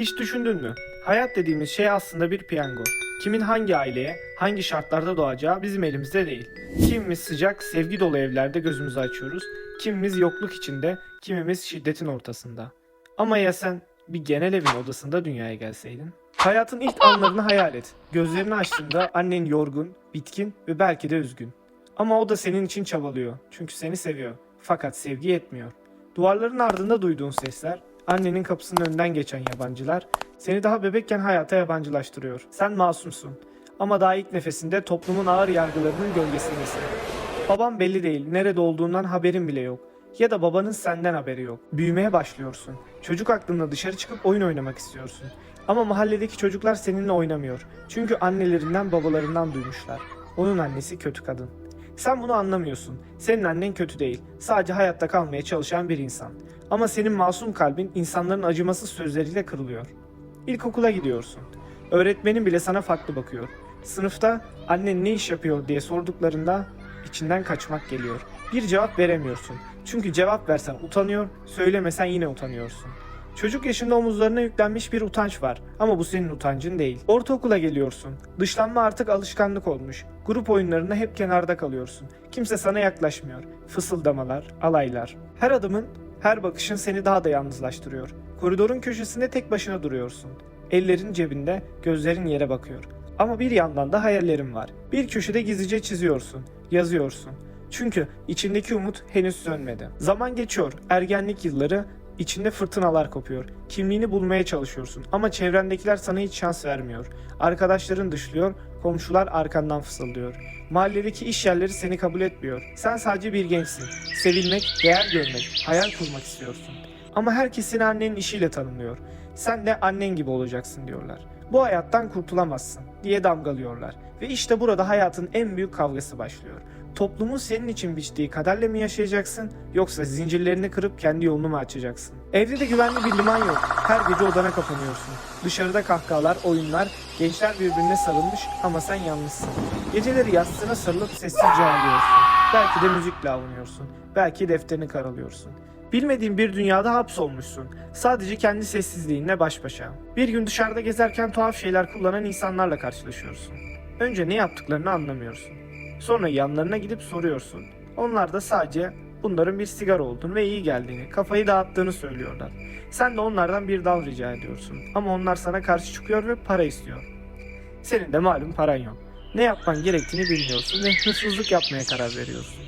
Hiç düşündün mü? Hayat dediğimiz şey aslında bir piyango. Kimin hangi aileye, hangi şartlarda doğacağı bizim elimizde değil. Kimimiz sıcak, sevgi dolu evlerde gözümüzü açıyoruz. Kimimiz yokluk içinde, kimimiz şiddetin ortasında. Ama ya sen bir genel evin odasında dünyaya gelseydin? Hayatın ilk anlarını hayal et. Gözlerini açtığında annen yorgun, bitkin ve belki de üzgün. Ama o da senin için çabalıyor. Çünkü seni seviyor. Fakat sevgi yetmiyor. Duvarların ardında duyduğun sesler, annenin kapısının önünden geçen yabancılar seni daha bebekken hayata yabancılaştırıyor. Sen masumsun. Ama daha ilk nefesinde toplumun ağır yargılarının gölgesindesin. Babam belli değil, nerede olduğundan haberin bile yok. Ya da babanın senden haberi yok. Büyümeye başlıyorsun. Çocuk aklınla dışarı çıkıp oyun oynamak istiyorsun. Ama mahalledeki çocuklar seninle oynamıyor. Çünkü annelerinden babalarından duymuşlar. Onun annesi kötü kadın. Sen bunu anlamıyorsun. Senin annen kötü değil. Sadece hayatta kalmaya çalışan bir insan. Ama senin masum kalbin insanların acımasız sözleriyle kırılıyor. İlkokula gidiyorsun. Öğretmenin bile sana farklı bakıyor. Sınıfta annen ne iş yapıyor diye sorduklarında içinden kaçmak geliyor. Bir cevap veremiyorsun. Çünkü cevap versen utanıyor, söylemesen yine utanıyorsun. Çocuk yaşında omuzlarına yüklenmiş bir utanç var ama bu senin utancın değil. Ortaokula geliyorsun. Dışlanma artık alışkanlık olmuş. Grup oyunlarında hep kenarda kalıyorsun. Kimse sana yaklaşmıyor. Fısıldamalar, alaylar. Her adımın, her bakışın seni daha da yalnızlaştırıyor. Koridorun köşesinde tek başına duruyorsun. Ellerin cebinde, gözlerin yere bakıyor. Ama bir yandan da hayallerin var. Bir köşede gizlice çiziyorsun, yazıyorsun. Çünkü içindeki umut henüz sönmedi. Zaman geçiyor, ergenlik yılları, içinde fırtınalar kopuyor. Kimliğini bulmaya çalışıyorsun ama çevrendekiler sana hiç şans vermiyor. Arkadaşların dışlıyor, komşular arkandan fısıldıyor. Mahalledeki iş yerleri seni kabul etmiyor. Sen sadece bir gençsin. Sevilmek, değer görmek, hayal kurmak istiyorsun. Ama herkes seni annenin işiyle tanımlıyor. Sen de annen gibi olacaksın diyorlar. Bu hayattan kurtulamazsın diye damgalıyorlar. Ve işte burada hayatın en büyük kavgası başlıyor. Toplumun senin için biçtiği kaderle mi yaşayacaksın yoksa zincirlerini kırıp kendi yolunu mu açacaksın? Evde de güvenli bir liman yok. Her gece odana kapanıyorsun. Dışarıda kahkahalar, oyunlar, gençler birbirine sarılmış ama sen yalnızsın. Geceleri yastığına sarılıp sessizce ağlıyorsun. Belki de müzikle avunuyorsun. Belki defterini karalıyorsun. Bilmediğin bir dünyada hapsolmuşsun. Sadece kendi sessizliğinle baş başa. Bir gün dışarıda gezerken tuhaf şeyler kullanan insanlarla karşılaşıyorsun. Önce ne yaptıklarını anlamıyorsun. Sonra yanlarına gidip soruyorsun. Onlar da sadece bunların bir sigara olduğunu ve iyi geldiğini, kafayı dağıttığını söylüyorlar. Sen de onlardan bir dal rica ediyorsun. Ama onlar sana karşı çıkıyor ve para istiyor. Senin de malum paran yok. Ne yapman gerektiğini bilmiyorsun ve hırsızlık yapmaya karar veriyorsun.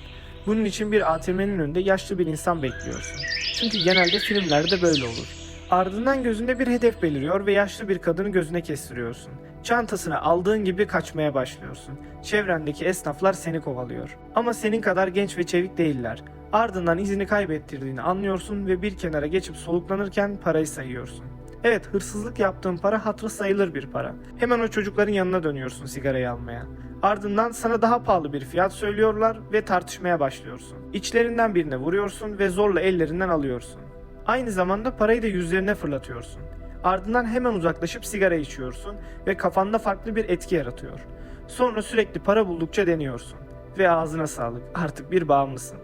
Bunun için bir ATM'nin önünde yaşlı bir insan bekliyorsun. Çünkü genelde filmlerde böyle olur. Ardından gözünde bir hedef beliriyor ve yaşlı bir kadını gözüne kestiriyorsun. Çantasını aldığın gibi kaçmaya başlıyorsun. Çevrendeki esnaflar seni kovalıyor. Ama senin kadar genç ve çevik değiller. Ardından izini kaybettirdiğini anlıyorsun ve bir kenara geçip soluklanırken parayı sayıyorsun. Evet hırsızlık yaptığın para hatırı sayılır bir para. Hemen o çocukların yanına dönüyorsun sigarayı almaya. Ardından sana daha pahalı bir fiyat söylüyorlar ve tartışmaya başlıyorsun. İçlerinden birine vuruyorsun ve zorla ellerinden alıyorsun. Aynı zamanda parayı da yüzlerine fırlatıyorsun. Ardından hemen uzaklaşıp sigara içiyorsun ve kafanda farklı bir etki yaratıyor. Sonra sürekli para buldukça deniyorsun. Ve ağzına sağlık artık bir bağımlısın.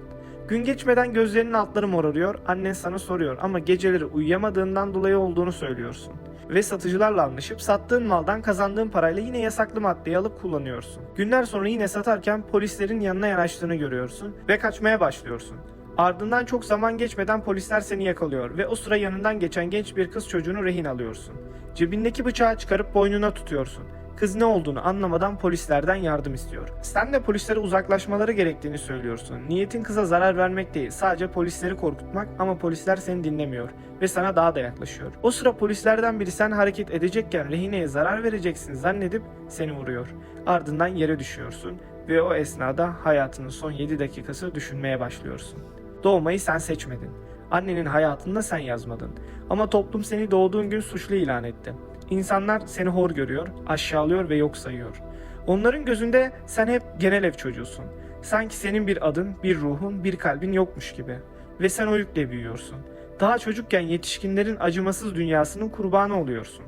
Gün geçmeden gözlerinin altları morarıyor, annen sana soruyor ama geceleri uyuyamadığından dolayı olduğunu söylüyorsun. Ve satıcılarla anlaşıp sattığın maldan kazandığın parayla yine yasaklı maddeyi alıp kullanıyorsun. Günler sonra yine satarken polislerin yanına yanaştığını görüyorsun ve kaçmaya başlıyorsun. Ardından çok zaman geçmeden polisler seni yakalıyor ve o sıra yanından geçen genç bir kız çocuğunu rehin alıyorsun. Cebindeki bıçağı çıkarıp boynuna tutuyorsun. Kız ne olduğunu anlamadan polislerden yardım istiyor. Sen de polislere uzaklaşmaları gerektiğini söylüyorsun. Niyetin kıza zarar vermek değil, sadece polisleri korkutmak ama polisler seni dinlemiyor ve sana daha da yaklaşıyor. O sıra polislerden biri sen hareket edecekken rehineye zarar vereceksin zannedip seni vuruyor. Ardından yere düşüyorsun ve o esnada hayatının son 7 dakikası düşünmeye başlıyorsun. Doğmayı sen seçmedin. Annenin hayatında sen yazmadın. Ama toplum seni doğduğun gün suçlu ilan etti. İnsanlar seni hor görüyor, aşağılıyor ve yok sayıyor. Onların gözünde sen hep genel ev çocuğusun. Sanki senin bir adın, bir ruhun, bir kalbin yokmuş gibi. Ve sen o yükle büyüyorsun. Daha çocukken yetişkinlerin acımasız dünyasının kurbanı oluyorsun.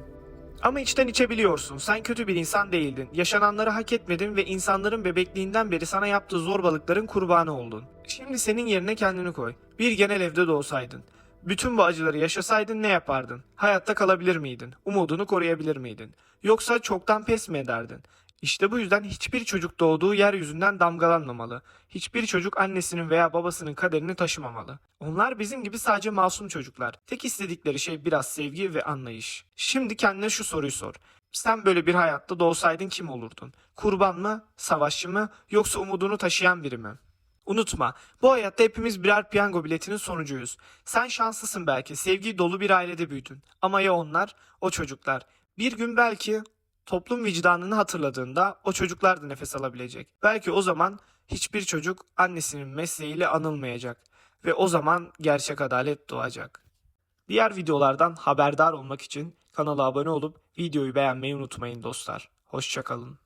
Ama içten içe biliyorsun. Sen kötü bir insan değildin. Yaşananları hak etmedin ve insanların bebekliğinden beri sana yaptığı zorbalıkların kurbanı oldun. Şimdi senin yerine kendini koy. Bir genel evde doğsaydın. Bütün bu acıları yaşasaydın ne yapardın? Hayatta kalabilir miydin? Umudunu koruyabilir miydin? Yoksa çoktan pes mi ederdin? İşte bu yüzden hiçbir çocuk doğduğu yeryüzünden damgalanmamalı. Hiçbir çocuk annesinin veya babasının kaderini taşımamalı. Onlar bizim gibi sadece masum çocuklar. Tek istedikleri şey biraz sevgi ve anlayış. Şimdi kendine şu soruyu sor. Sen böyle bir hayatta doğsaydın kim olurdun? Kurban mı, savaşçı mı, yoksa umudunu taşıyan biri mi? Unutma, bu hayatta hepimiz birer piyango biletinin sonucuyuz. Sen şanslısın belki, sevgi dolu bir ailede büyüdün. Ama ya onlar, o çocuklar? Bir gün belki toplum vicdanını hatırladığında o çocuklar da nefes alabilecek. Belki o zaman hiçbir çocuk annesinin mesleğiyle anılmayacak ve o zaman gerçek adalet doğacak. Diğer videolardan haberdar olmak için kanala abone olup videoyu beğenmeyi unutmayın dostlar. Hoşçakalın.